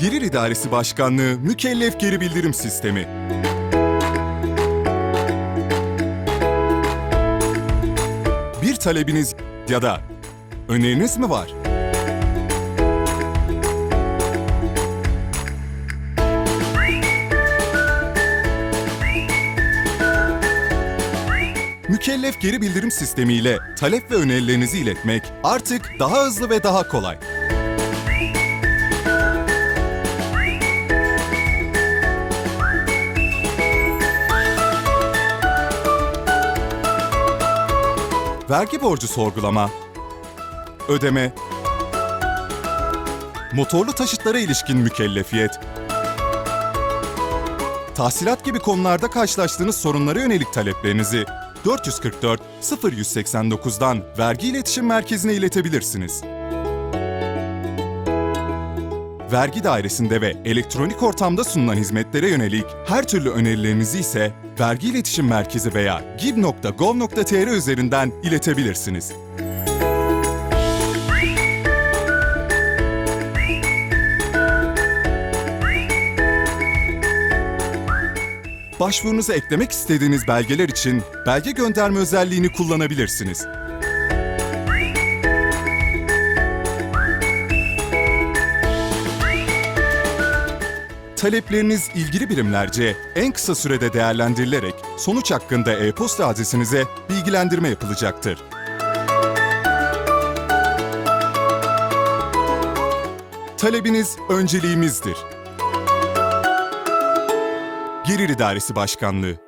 Gelir İdaresi Başkanlığı Mükellef Geri Bildirim Sistemi. Bir talebiniz ya da öneriniz mi var? Mükellef geri bildirim sistemiyle talep ve önerilerinizi iletmek artık daha hızlı ve daha kolay. Vergi borcu sorgulama, ödeme, motorlu taşıtlara ilişkin mükellefiyet, tahsilat gibi konularda karşılaştığınız sorunlara yönelik taleplerinizi 444 0189'dan Vergi İletişim Merkezi'ne iletebilirsiniz. Vergi dairesinde ve elektronik ortamda sunulan hizmetlere yönelik her türlü önerilerinizi ise Vergi İletişim Merkezi veya gib.gov.tr üzerinden iletebilirsiniz. Başvurunuza eklemek istediğiniz belgeler için belge gönderme özelliğini kullanabilirsiniz. Talepleriniz ilgili birimlerce en kısa sürede değerlendirilerek sonuç hakkında e-posta adresinize bilgilendirme yapılacaktır. Talebiniz önceliğimizdir. Gelir İdaresi Başkanlığı